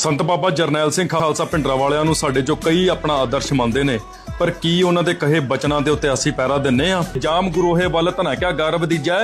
ਸੰਤ ਬਾਬਾ ਜਰਨੈਲ ਸਿੰਘ ਖਾਲਸਾ ਪਿੰਡਰਾ ਵਾਲਿਆਂ ਨੂੰ ਸਾਡੇ ਜੋ ਕਈ ਆਪਣਾ ਆਦਰਸ਼ ਮੰਨਦੇ ਨੇ, ਪਰ ਕੀ ਉਹਨਾਂ ਦੇ ਕਹੇ ਬਚਨਾਂ ਦੇ ਉੱਤੇ ਅਸੀਂ ਪੈਰਾ ਦਿੰਨੇ ਆ? ਜਾਮ ਗੁਰੂਹੇ ਵੱਲ ਧਨਾ ਕਿਆ ਗਰਵ ਦੀਜੈ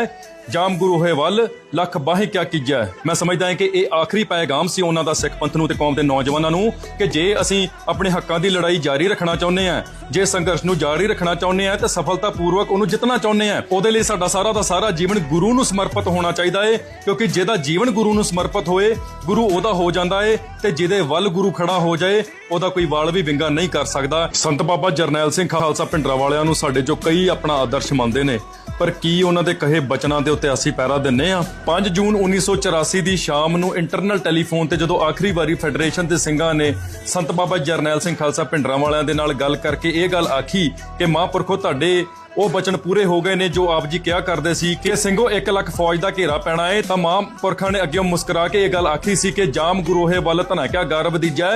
ਜਾਮ ਗੁਰੂਹੇ ਵੱਲ ਲੱਖ ਬਾਹੇ ਕਿਆ ਕੀਜੈ ਮੈਂ ਸਮਝਦਾ ਹਾਂ ਕਿ ਇਹ ਆਖਰੀ ਪੈਗਾਮ ਸੀ ਉਹਨਾਂ ਦਾ ਸਿੱਖ ਪੰਥ ਨੂੰ ਤੇ ਕੌਮ ਦੇ ਨੌਜਵਾਨਾਂ ਨੂੰ ਕਿ ਜੇ ਅਸੀਂ ਆਪਣੇ ਹੱਕਾਂ ਦੀ ਲੜਾਈ ਜਾਰੀ ਰੱਖਣਾ ਚਾਹੁੰਦੇ ਆ, ਜੇ ਸੰਘਰਸ਼ ਨੂੰ ਜਾਰੀ ਰੱਖਣਾ ਚਾਹੁੰਦੇ ਆ, ਤੇ ਸਫਲਤਾਪੂਰਵਕ ਉਹਨੂੰ ਜਿੱਤਣਾ ਚਾਹੁੰਦੇ ਆ। ਉਹਦੇ ਲਈ ਸਾਡਾ ਸਾਰਾ ਦਾ ਸਾਰਾ ਜੀਵਨ ਗੁਰੂ ਨੂੰ ਸਮਰਪਿਤ ਹੋਣਾ ਚਾਹੀਦਾ ਏ, ਕਿਉਂਕਿ ਜਿਹਦਾ ਜੀਵਨ ਗੁਰੂ ਨੂੰ ਸਮਰਪਿਤ ਹੋਏ, ਗੁਰੂ ਉਹਦਾ ਹੋ ਜਾਂਦਾ ਏ ਤੇ ਜਿਹਦੇ ਵੱਲ ਗੁਰੂ ਖੜਾ ਹੋ ਜਾਏ, ਉਹਦਾ ਕੋਈ ਵਾਲ ਵੀ ਵਿੰਗਾ ਨਹੀਂ ਕਰ ਸਕਦਾ। ਸੰਤ ਬਾਬਾ ਜਰਨੈਲ ਸਿੰਘ ਖਾਲਸਾ ਪਿੰਡਰਾ ਵਾਲਿਆਂ ਨੂੰ ਸਾਡੇ ਚੋਂ ਕਈ ਆਪਣਾ ਆਦਰਸ਼ ਮੰਨਦੇ ਨੇ। ਪਰ ਕੀ ਉਹਨਾਂ ਦੇ ਕਹੇ ਬਚਨਾਂ ਦੇ ਉੱਤੇ ਅਸੀਂ ਪੈਰਾ ਦਿੰਨੇ ਆ? 5 ਜੂਨ 1984 ਦੀ ਸ਼ਾਮ ਨੂੰ ਇੰਟਰਨਲ ਟੈਲੀਫੋਨ ਤੇ ਜਦੋਂ ਆਖਰੀ ਵਾਰੀ ਫੈਡਰੇਸ਼ਨ ਦੇ ਸਿੰਘਾਂ ਨੇ ਸੰਤ ਬਾਬਾ ਜਰਨੈਲ ਸਿੰਘ ਖਾਲਸਾ ਪਿੰਡਰਾਂ ਵਾਲਿਆਂ ਦੇ ਨਾਲ ਗੱਲ ਕਰਕੇ ਇਹ ਗੱਲ ਆਖੀ ਕਿ ਮਹਾਂਪੁਰਖੋ, ਤੁਹਾਡੇ ਉਹ ਬਚਨ ਪੂਰੇ ਹੋ ਗਏ ਨੇ ਜੋ ਆਪ ਜੀ ਕਿਹਾ ਕਰਦੇ ਸੀ ਕਿ ਸਿੰਘੋ 1 ਲੱਖ ਫੌਜ ਦਾ ਘੇਰਾ ਪੈਣਾ ਏ। ਤਮਾਮ ਪੁਰਖਾਂ ਨੇ ਅੱਗੇ ਮੁਸਕਰਾ ਕੇ ਇਹ ਗੱਲ ਆਖੀ ਸੀ ਕਿ ਜਾਮ ਗੁਰੂਹੇ ਵੱਲ ਧਨਾ ਕਿਆ ਗਰਵ ਦੀਜੈ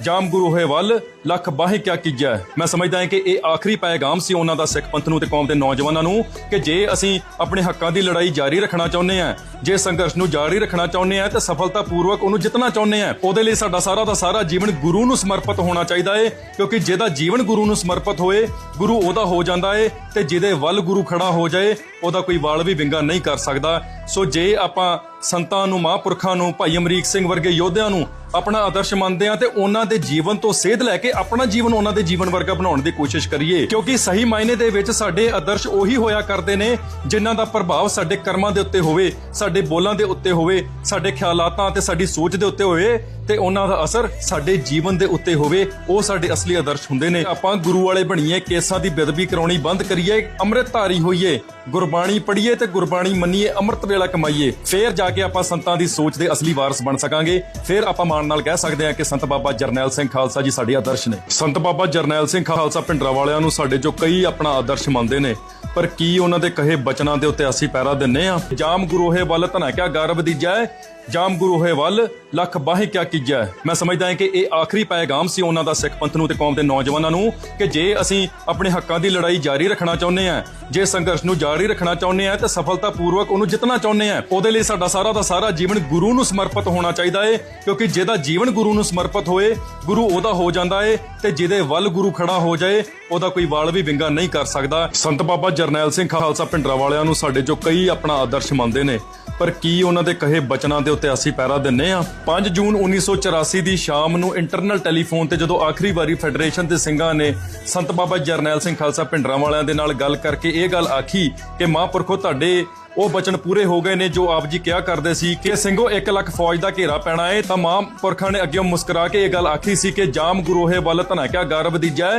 ਜਾਮ ਗੁਰੂਹੇ ਵੱਲ, ਲੱਖ ਬਾਹੇ ਕਿਆ ਕੀਜੈ। ਮੈਂ ਸਮਝਦਾ ਹਾਂ ਕਿ ਇਹ ਆਖਰੀ ਪੈਗਾਮ ਸੀ ਉਹਨਾਂ ਦਾ ਸਿੱਖ ਪੰਥ ਨੂੰ ਤੇ ਕੌਮ ਦੇ ਨੌਜਵਾਨਾਂ ਨੂੰ ਕਿ ਜੇ ਅਸੀਂ ਆਪਣੇ ਹੱਕਾਂ ਦੀ ਲੜਾਈ ਜਾਰੀ ਰੱਖਣਾ ਚਾਹੁੰਦੇ ਆ ਜੇ ਸੰਘਰਸ਼ ਨੂੰ ਜਾਰੀ ਰੱਖਣਾ ਚਾਹੁੰਦੇ ਆ ਤੇ ਸਫਲਤਾਪੂਰਵਕ ਉਹਨੂੰ ਜਿੱਤਣਾ ਚਾਹੁੰਦੇ ਆ ਉਹਦੇ ਲਈ ਸਾਡਾ ਸਾਰਾ ਦਾ ਸਾਰਾ ਜੀਵਨ ਗੁਰੂ ਨੂੰ ਸਮਰਪਿਤ ਹੋਣਾ ਚਾਹੀਦਾ ਏ, ਕਿਉਂਕਿ ਜਿਹਦਾ ਜੀਵਨ ਗੁਰੂ ਨੂੰ ਸਮਰਪਿਤ ਹੋਏ, ਗੁਰੂ ਉਹਦਾ ਹੋ ਜਾਂਦਾ ਏ, ਤੇ ਜਿਹਦੇ ਵੱਲ ਗੁਰੂ ਖੜਾ ਹੋ ਜਾਏ, ਉਹਦਾ ਕੋਈ ਵਾਲ ਵੀ ਵਿੰਗਾ ਨਹੀਂ ਕਰ ਸਕਦਾ। ਸੋ ਜੇ ਆਪਾਂ ਸੰਤਾਂ ਨੂੰ, ਮਹਾਂਪੁਰਖਾਂ ਨੂੰ, ਭਾਈ ਅਮਰੀਕ ਸਿੰਘ ਵਰਗੇ ਯੋਧਿਆਂ ਨੂੰ ਆਪਣਾ ਆਦਰਸ਼ ਮੰਨਦੇ ਆ ਤੇ ਉਹਨਾਂ ਦੇ ਜੀਵਨ ਤੋਂ ਸੇਧ ਲੈ ਕੇ ਆਪਣਾ ਜੀਵਨ ਉਹਨਾਂ ਦੇ ਜੀਵਨ ਵਰਗਾ ਬਣਾਉਣ ਦੀ ਕੋਸ਼ਿਸ਼ ਕਰੀਏ। ਕਿਉਂਕਿ ਸਹੀ ਮਾਇਨੇ ਦੇ ਵਿੱਚ ਸਾਡੇ ਆਦਰਸ਼ ਉਹੀ ਹੋਇਆ ਕਰਦੇ ਨੇ ਜਿਨ੍ਹਾਂ ਦਾ ਪ੍ਰਭਾਵ ਸਾਡੇ ਕਰਮਾਂ ਦੇ ਉੱਤੇ ਹੋਵੇ, ਸਾਡੇ ਬੋਲਾਂ ਦੇ ਉੱਤੇ ਹੋਵੇ, ਸਾਡੇ ਖਿਆਲਾਤਾਂ ਤੇ ਸਾਡੀ ਸੋਚ ਦੇ ਉੱਤੇ ਹੋਵੇ ਤੇ ਉਹਨਾਂ ਦਾ ਅਸਰ ਸਾਡੇ ਜੀਵਨ ਦੇ ਉੱਤੇ ਹੋਵੇ, ਉਹ ਸਾਡੇ ਅਸਲੀ ਆਦਰਸ਼ ਹੁੰਦੇ ਨੇ। ਆਪਾਂ ਗੁਰੂ ਵਾਲੇ ਬਣੀਏ, ਕੇਸਾਂ ਦੀ ਬੇਦਬੀ ਕਰਾਉਣੀ ਬੰਦ ਕਰੀਏ ਅੰਮ੍ਰਿਤ ਧਾਰੀ ਹੋਈਏ, ਗੁਰਬਾਣੀ ਪੜ੍ਹੀਏ ਤੇ ਗੁਰਬਾਣੀ ਮੰਨੀਏ, ਅੰਮ੍ਰਿਤ ਵੇਲਾ ਕਮਾਈਏ, ਫੇਰ ਜਾ ਕੇ ਆਪਾਂ ਸੰਤਾਂ ਦੀ ਸੋਚ ਦੇ ਅਸਲੀ ਵਾਰਸ ਬਣ ਸਕਾਂਗੇ। ਫੇਰ ਆਪਾਂ ਮਾਣ ਨਾਲ ਕਹਿ ਸਕਦੇ ਹਾਂ ਕਿ ਸੰਤ ਬਾਬਾ ਜਰਨੈਲ ਸਿੰਘ ਖਾਲਸਾ ਜੀ ਸਾਡੇ ਆਦਰਸ਼ ਨੇ। ਸੰਤ ਬਾਬਾ ਜਰਨੈਲ ਸਿੰਘ ਖਾਲਸਾ ਪਿੰਡਰਾ ਵਾਲਿਆਂ ਨੂੰ ਸਾਡੇ ਚੋਂ ਕਈ ਆਪਣਾ ਆਦਰਸ਼ ਮੰਨਦੇ ਨੇ, ਪਰ ਕੀ ਉਹਨਾਂ ਦੇ ਕਹੇ ਬਚਨਾਂ ਦੇ ਉੱਤੇ ਅਸੀਂ ਪੈਰਾ ਦਿੰਨੇ ਆ? ਜਾਮ ਗੁਰੂਹੇ ਵੱਲ ਧਨਾ ਕਿਆ ਗਰਵ ਦੀਜੈ ਜਾਮ ਗੁਰੂਹੇ ਵੱਲ ਲੱਖ ਬਾਹੇ ਕਿਆ ਕੀਜੈ? ਮੈਂ ਸਮਝਦਾ ਹਾਂ ਕਿ ਇਹ ਆਖਰੀ ਪੈਗਾਮ ਸੀ ਉਹਨਾਂ ਦਾ ਸਿੱਖ ਪੰਥ ਨੂੰ ਤੇ ਕੌਮ ਦੇ ਨੌਜਵਾਨਾਂ ਨੂੰ ਕਿ ਜੇ ਅਸੀਂ ਆਪਣੇ ਹੱਕਾਂ ਦੀ ਲੜਾਈ ਜਾਰੀ ਰੱਖਣਾ ਚਾਹੁੰਦੇ ਆ, ਜੇ ਸੰਘਰਸ਼ ਨੂੰ ਜਾਰੀ ਰੱਖਣਾ ਚਾਹੁੰਦੇ ਆ, ਤੇ ਸਫਲਤਾਪੂਰਵਕ ਉਹਨੂੰ ਜਿੱਤਣਾ ਚਾਹੁੰਦੇ ਆ। ਉਹਦੇ ਲਈ ਸਾਡਾ ਸਾਰਾ ਦਾ ਸਾਰਾ ਜੀਵਨ ਗੁਰੂ ਨੂੰ ਸਮਰਪਿਤ ਹੋਣਾ ਚਾਹੀਦਾ ਏ, ਕਿਉਂਕਿ ਜਿਹਦਾ ਜੀਵਨ ਗੁਰੂ ਨੂੰ ਸਮਰਪਿਤ ਹੋਏ, ਗੁਰੂ ਉਹਦਾ ਹੋ ਜਾਂਦਾ ਏ ਤੇ ਜਿਹਦੇ ਵੱਲ ਗੁਰੂ ਖੜਾ ਹੋ ਜਾਏ, ਉਹਦਾ ਕੋਈ ਵਾਲ ਵੀ ਵਿੰਗਾ ਨਹੀਂ ਕਰ ਸਕਦਾ। ਸੰਤ ਬਾਬਾ ਜਰਨੈਲ ਸਿੰਘ ਖਾਲਸਾ ਪਿੰਡਰਾ ਵਾਲਿਆਂ ਨੂੰ ਸਾਡੇ ਚੋਂ ਕਈ ਆਪਣਾ ਆਦਰਸ਼ ਮੰਨਦੇ ਨੇ, ਪਰ ਕੀ ਉਹਨਾਂ ਦੇ ਕਹੇ ਬਚਨਾਂ ਦੇ ਉੱਤੇ ਅਸੀਂ ਪੈਰਾ ਦਿੰਨੇ ਆ? 5 ਜੂਨ 1984 ਦੀ ਸ਼ਾਮ ਨੂੰ ਇੰਟਰਨਲ ਟੈਲੀਫੋਨ ਤੇ ਜਦੋਂ ਆਖਰੀ ਵਾਰੀ ਫੈਡਰੇਸ਼ਨ ਦੇ ਸਿੰਘਾਂ ਨੇ ਸੰਤ ਬਾਬਾ ਜਰਨੈਲ ਸਿੰਘ ਖਾਲਸਾ ਪਿੰਡਰਾਂ ਵਾਲਿਆਂ ਦੇ ਨਾਲ ਗੱਲ ਕਰਕੇ ਇਹ ਗੱਲ ਆਖੀ ਕਿ ਮਹਾਂਪੁਰਖੋ, ਤੁਹਾਡੇ ਉਹ ਬਚਨ ਪੂਰੇ ਹੋ ਗਏ ਨੇ ਜੋ ਆਪ ਜੀ ਕਿਹਾ ਕਰਦੇ ਸੀ ਕਿ ਸਿੰਘੋ 1 ਲੱਖ ਫੌਜ ਦਾ ਘੇਰਾ ਪੈਣਾ ਏ। ਤਾਂ ਮਹਾਂਪੁਰਖਾਂ ਨੇ ਅੱਗੇ ਮੁਸਕਰਾ ਕੇ ਇਹ ਗੱਲ ਆਖੀ ਸੀ ਕਿ ਜਾਮ ਗੁਰੋਹੇ ਵੱਲ ਧਨਾ ਕਿਆ ਗਰਵ ਦੀਜੈ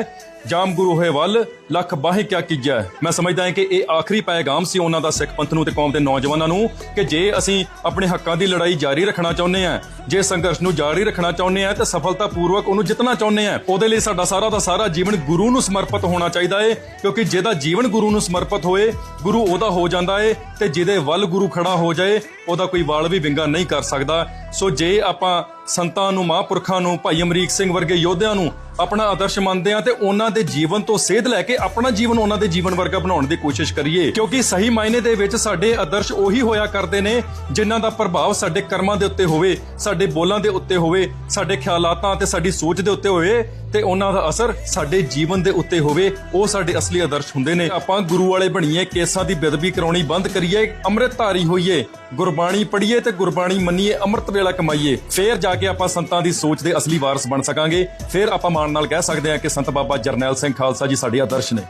ਜਾਮ ਗੁਰੂਹੇ ਵੱਲ ਲੱਖ ਬਾਹੇ ਕਿਆ ਕੀਜੈ। ਮੈਂ ਸਮਝਦਾ ਹਾਂ ਕਿ ਇਹ ਆਖਰੀ ਪੈਗਾਮ ਸੀ ਉਹਨਾਂ ਦਾ ਸਿੱਖ ਪੰਥ ਨੂੰ ਤੇ ਕੌਮ ਦੇ ਨੌਜਵਾਨਾਂ ਨੂੰ ਕਿ ਜੇ ਅਸੀਂ ਆਪਣੇ ਹੱਕਾਂ ਦੀ ਲੜਾਈ ਜਾਰੀ ਰੱਖਣਾ ਚਾਹੁੰਦੇ ਆ ਜੇ ਸੰਘਰਸ਼ ਨੂੰ ਜਾਰੀ ਰੱਖਣਾ ਚਾਹੁੰਦੇ ਆ ਤੇ ਸਫਲਤਾਪੂਰਵਕ ਉਹਨੂੰ ਜਿੱਤਣਾ ਚਾਹੁੰਦੇ ਆ ਉਹਦੇ ਲਈ ਸਾਡਾ ਸਾਰਾ ਦਾ ਸਾਰਾ ਜੀਵਨ ਗੁਰੂ ਨੂੰ ਸਮਰਪਿਤ ਹੋਣਾ ਚਾਹੀਦਾ ਏ, ਕਿਉਂਕਿ ਜਿਹਦਾ ਜੀਵਨ ਗੁਰੂ ਨੂੰ ਸਮਰਪਿਤ ਹੋਏ, ਗੁਰੂ ਉਹਦਾ ਹੋ ਜਾਂਦਾ ਏ ਤੇ ਜਿਹਦੇ ਵੱਲ ਗੁਰੂ ਖੜਾ ਹੋ ਜਾਏ, ਉਹਦਾ ਕੋਈ ਵਾਲ ਵੀ ਵਿੰਗਾ ਨਹੀਂ ਕਰ ਸਕਦਾ। ਸੋ ਜੇ ਆਪਾਂ ਸੰਤਾਂ ਨੂੰ, ਮਹਾਂਪੁਰਖਾਂ ਨੂੰ, ਭਾਈ ਅਮਰੀਕ ਸਿੰਘ ਵਰਗੇ ਯੋਧਿਆਂ ਨੂੰ ਆਪਣਾ ਆਦਰਸ਼ ਮੰਨਦੇ ਆ ਤੇ ਉਹਨਾਂ ਦੇ ਜੀਵਨ ਤੋਂ ਸੇਧ ਲੈ ਕੇ ਆਪਣਾ ਜੀਵਨ ਉਹਨਾਂ ਦੇ ਜੀਵਨ ਵਰਗਾ ਬਣਾਉਣ ਦੀ ਕੋਸ਼ਿਸ਼ ਕਰੀਏ, ਕਿਉਂਕਿ ਸਹੀ ਮਾਇਨੇ ਦੇ ਵਿੱਚ ਸਾਡੇ ਆਦਰਸ਼ ਉਹੀ ਹੋਇਆ ਕਰਦੇ ਨੇ ਜਿਨ੍ਹਾਂ ਦਾ ਪ੍ਰਭਾਵ ਸਾਡੇ ਕਰਮਾਂ ਦੇ ਉੱਤੇ ਹੋਵੇ, ਸਾਡੇ ਬੋਲਾਂ ਦੇ ਉੱਤੇ ਹੋਵੇ, ਸਾਡੇ ਖਿਆਲਾਤਾਂ ਤੇ ਸਾਡੀ ਸੋਚ ਦੇ ਉੱਤੇ ਹੋਵੇ ਤੇ ਉਹਨਾਂ ਦਾ ਅਸਰ ਸਾਡੇ ਜੀਵਨ ਦੇ ਉੱਤੇ ਹੋਵੇ, ਉਹ ਸਾਡੇ ਅਸਲੀ ਆਦਰਸ਼ ਹੁੰਦੇ ਨੇ। ਆਪਾਂ ਗੁਰੂ ਵਾਲੇ ਬਣੀਏ, ਕੇਸਾਂ ਦੀ ਬੇਦਬੀ ਕਰਾਉਣੀ ਬੰਦ ਕਰੀਏ, ਅੰਮ੍ਰਿਤ ਧਾਰੀ ਹੋਈਏ, ਗੁਰਬਾਣੀ ਪੜ੍ਹੀਏ ਤੇ ਗੁਰਬਾਣੀ ਮੰਨੀਏ, ਅੰਮ੍ਰਿਤ ਵੇਲਾ ਕਮਾਈਏ, ਫੇਰ ਜਾ ਕੇ ਆਪਾਂ ਸੰਤਾਂ ਦੀ ਸੋਚ ਦੇ ਅਸਲੀ ਵਾਰਸ ਬਣ ਸਕਾਂਗੇ। ਫੇਰ ਆਪਾਂ ਮਾਣ ਨਾਲ ਕਹਿ ਸਕਦੇ ਹਾਂ ਕਿ ਸੰਤ ਬਾਬਾ ਜਰਨੈਲ ਸਿੰਘ ਖਾਲਸਾ ਜੀ ਸਾਡੇ ਆਦਰਸ਼ ਨੇ।